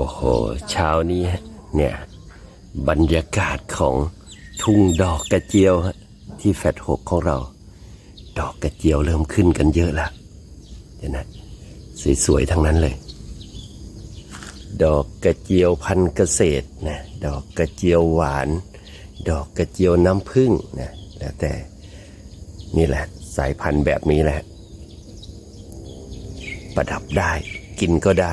โอ้โห เช้านี้เนี่ย บรรยากาศของทุ่งดอกกระเจียวที่แฟดหกของเรา ดอกกระเจียวเริ่มขึ้นกันเยอะแล้วเดี๋ยวนะสวยๆทั้งนั้นเลย ดอกกระเจียวพันเกษตรนะดอกกระเจียวหวาน ดอกกระเจียวน้ำผึ้งนะแล้วแต่นี่แหละสายพันธุ์แบบนี้แหละ ประดับได้กินก็ได้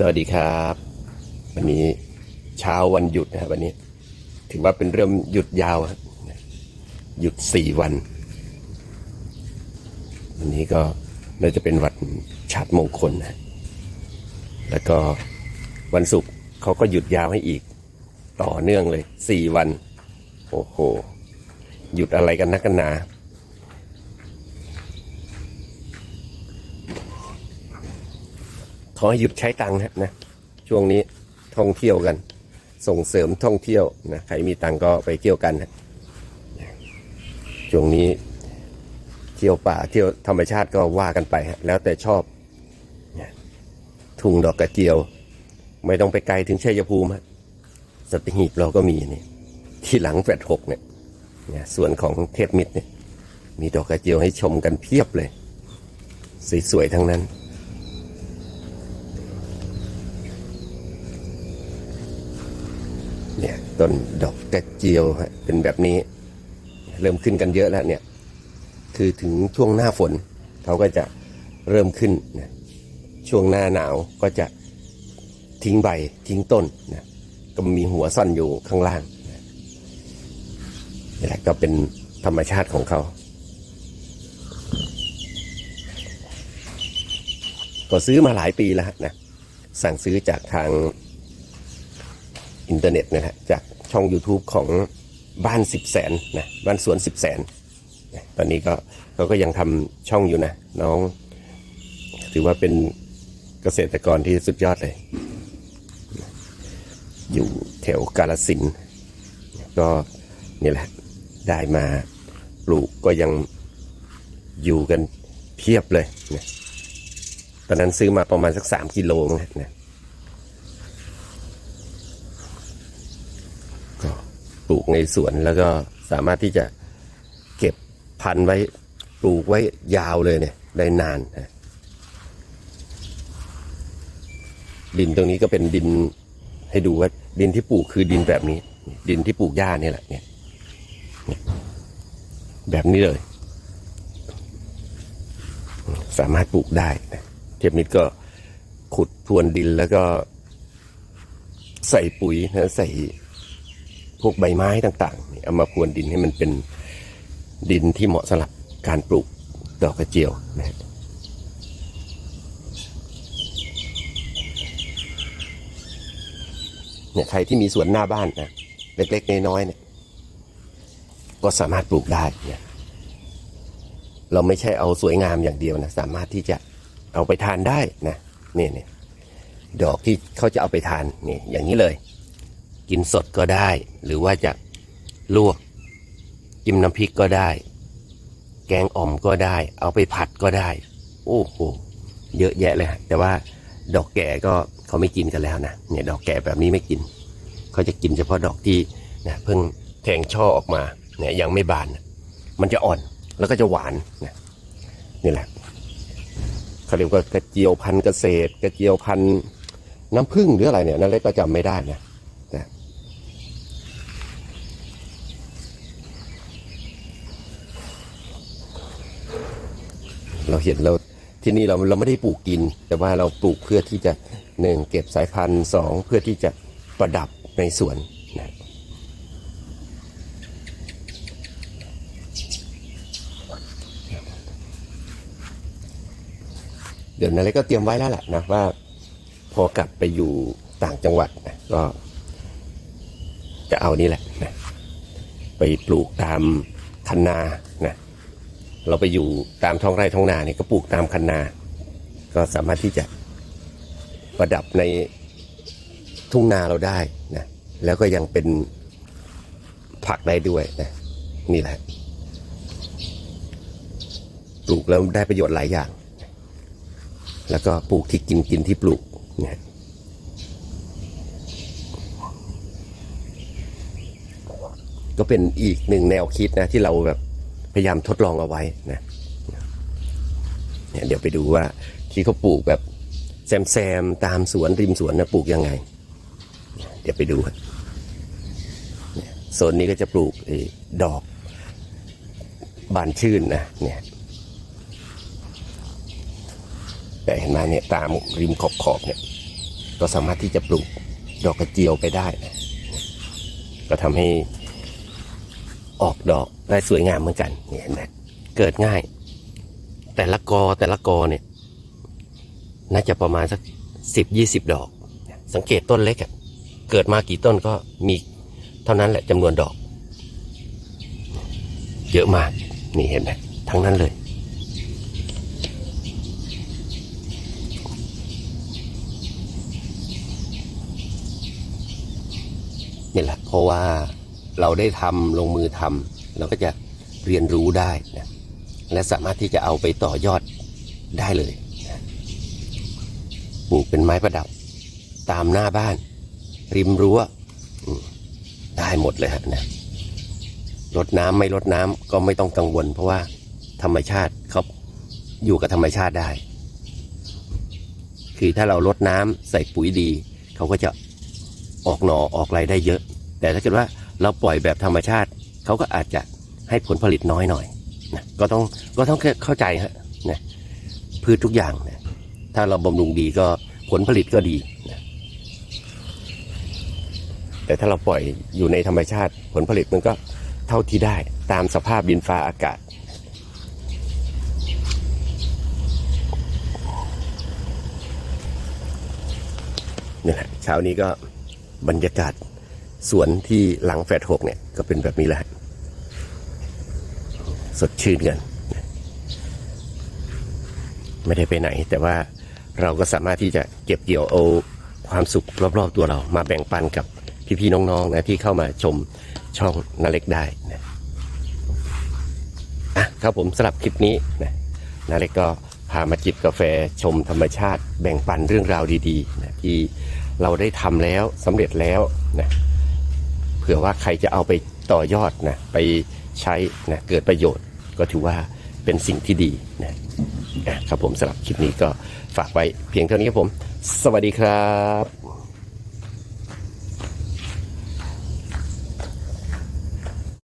สวัสดีครับ วันนี้เช้าวันหยุดนะครับวันนี้ ถือว่าเป็นเริ่มหยุดยาวครับหยุดสี่วัน วันนี้ก็น่าจะเป็นวันชาติมงคลนะแล้วก็วันศุกร์เขาก็หยุดยาวให้อีก ต่อเนื่องเลยสี่วัน โอ้โห หยุดอะไรกันนักกันหนา ขอให้หยุดใช้ตังค์นะนะช่วงนี้ท่องเที่ยวกัน ส่งเสริมท่องเที่ยวนะใครมีตังค์ก็ไปเที่ยวกันนะช่วงนี้เที่ยวป่าเที่ยวธรรมชาติก็ว่ากันไปฮะแล้วแต่ชอบทุ่งดอกกระเจียว ไม่ต้องไปไกลถึงชัยภูมิฮะสตหีบเราก็มีนี่ที่หลังแฟดหกเนี่ยเนี่ยส่วนของเทพมิตรเนี่ยมีดอกกระเจียวให้ชมกันเพียบเลย สวยๆทั้งนั้น เนี่ย ต้นดอกกระเจียวเป็นแบบนี้ เริ่มขึ้นกันเยอะแล้วเนี่ย คือถึงช่วงหน้าฝนเขาก็จะเริ่มขึ้นนะช่วงหน้าหนาวก็จะทิ้งใบทิ้งต้นนะก็มีหัวซ่อนอยู่ข้างล่างนี่แหละก็เป็นธรรมชาติของเขา ก็ซื้อมาหลายปีแล้วนะ สั่งซื้อจากทาง อินเทอร์เน็ตนะฮะจากช่อง YouTube ของบ้านสิบแสนนะบ้านสวนสิบแสนตอนนี้ก็เขาก็ยังทำช่องอยู่นะ น้อง ถือว่าเป็นเกษตรกรที่สุดยอดเลย อยู่แถวกาลสินก็นี่แหละได้มาปลูกก็ยังอยู่กันเพียบเลยนะตอนนั้นซื้อมาประมาณสักสามกิโลนะ ก็ป ลูกในสวน แล้วก็สามารถที่จะเก็บพันไว้ปลูกไว้ยาวเลยเนี่ยได้นานนะดินตรงนี้ก็เป็นดินให้ดูว่าดินที่ปลูกคือดินแบบนี้ ดินที่ปลูกหญ้าเนี่ยแหละเนี่ยแบบนี้เลย สามารถปลูกได้นะเทพนิดก็ขุดพรวนดินแล้วก็ใส่ปุ๋ยนะใส่ พวกใบไม้ต่างๆเอามาพรวนดินให้มันเป็นดินที่เหมาะสำหรับการปลูกดอกกระเจียวนะฮะเนี่ยใครที่มีสวนหน้าบ้านนะเล็กๆน้อยๆเนี่ยก็สามารถปลูกได้เนี่ยเราไม่ใช่เอาสวยงามอย่างเดียวนะสามารถที่จะเอาไปทานได้นะเนี่ยเนี่ยดอกที่เขาจะเอาไปทานนี่อย่างนี้เลย กินสดก็ได้ หรือว่าจะลวกจิ้มน้ำพริกก็ได้ แกงอ่อมก็ได้ เอาไปผัดก็ได้ โอ้โหเยอะแยะเลยแต่ว่าดอกแก่ก็เขาไม่กินกันแล้วนะเนี่ยดอกแก่แบบนี้ไม่กิน เขาจะกินเฉพาะดอกที่นะเพิ่งแทงช่อออกมาเนี่ยยังไม่บาน มันจะอ่อนแล้วก็จะหวานนะนี่แหละเขาเรียกว่ากระเจียวพันธุ์เกษตร กระเจียวพันธุ์น้ำผึ้งหรืออะไรเนี่ยนั่นเล็กก็จำไม่ได้นะ เราเห็นเราที่นี่เราเราไม่ได้ปลูกกิน แต่ว่าเราปลูกเพื่อที่จะหนึ่งเก็บสายพันธุ์สองเพื่อที่จะประดับในสวนนะเดี๋ยวนาเล็กก็เตรียมไว้แล้วแหละนะว่า พอกลับไปอยู่ต่างจังหวัดนะก็จะเอานี่แหละนะไปปลูกตามคันนานะ เราไปอยู่ตามท้องไร่ท้องนาเนี่ยก็ปลูกตามคันนา ก็สามารถที่จะประดับในทุ่งนาเราได้นะแล้วก็ยังเป็นผักได้ด้วยนะนี่แหละ ปลูกแล้วได้ประโยชน์หลายอย่าง แล้วก็ปลูกที่กินกินที่ปลูกนะก็เป็นอีกหนึ่งแนวคิดนะที่เราแบบ ยายามทดลองเอาไว้นะเนี่ยเดี๋ยวไปดูว่าที่เขาปลูกแบบแซมแซมตามสวนริมสวนนะปลูกยังไง เดี๋ยวไปดูครับเนี่ยโซนนี้ก็จะปลูกอดอกบานชื่นนะเนี่ยแต่เห็นไหมเนี่ยตามริมขอบขอบเนี่ยก็สามารถที่จะปลูกดอกกระเจียวไปได้นะก็ทำให้ออกดอก ได้สวยงามเหมือนกันเนี่ยเห็นไหมเกิดง่าย แต่ละกอแต่ละกอเนี่ย น่าจะประมาณสักสิบยี่สิบดอก สังเกตต้นเล็กอะเกิดมากี่ต้นก็มีเท่านั้นแหละจำนวนดอก เยอะมาก นี่เห็นไหมทั้งนั้นเลยนี่แหละเพราะว่าเราได้ทำลงมือทำ เราก็จะเรียนรู้ได้นะและสามารถที่จะเอาไปต่อยอดได้เลยนะปลูกเป็นไม้ประดับ ตามหน้าบ้าน ริมรั้วได้หมดเลยฮะนะรดน้ำไม่รดน้ำก็ไม่ต้องกังวล เพราะว่าธรรมชาติเขาอยู่กับธรรมชาติได้ คือถ้าเรารดน้ำใส่ปุ๋ยดี เขาก็จะออกหน่อออกไรได้เยอะ แต่ถ้าเกิดว่าเราปล่อยแบบธรรมชาติ เขาก็อาจจะให้ผลผลิตน้อยหน่อยนะก็ต้องก็ต้องเข้าใจฮะนะพืชทุกอย่างนะถ้าเราบำรุงดีก็ผลผลิตก็ดีนะแต่ถ้าเราปล่อยอยู่ในธรรมชาติผลผลิตมันก็เท่าที่ได้ตามสภาพดินฟ้าอากาศ นี่แหละเช้านี้ก็บรรยากาศสวนที่หลังแฟดหกเนี่ย ก็เป็นแบบนี้แหละ สดชื่นกัน ไม่ได้ไปไหน แต่ว่าเราก็สามารถที่จะเก็บเกี่ยวเอาความสุขรอบๆตัวเรา มาแบ่งปันกับพี่ๆน้องๆนะที่เข้ามาชมช่องนาเล็กได้นะอะครับผมสำหรับคลิปนี้นะนาเล็กก็พามาจิบกาแฟชมธรรมชาติ แบ่งปันเรื่องราวดีๆนะที่เราได้ทำแล้วสำเร็จแล้วนะเผื่อว่าใครจะเอาไปต่อยอดนะไปใช้นะเกิดประโยชน์ ก็ถือว่าเป็นสิ่งที่ดีนะครับผมสำหรับคลิปนี้ก็ฝากไว้เพียงเท่านี้ครับผม สวัสดีครับ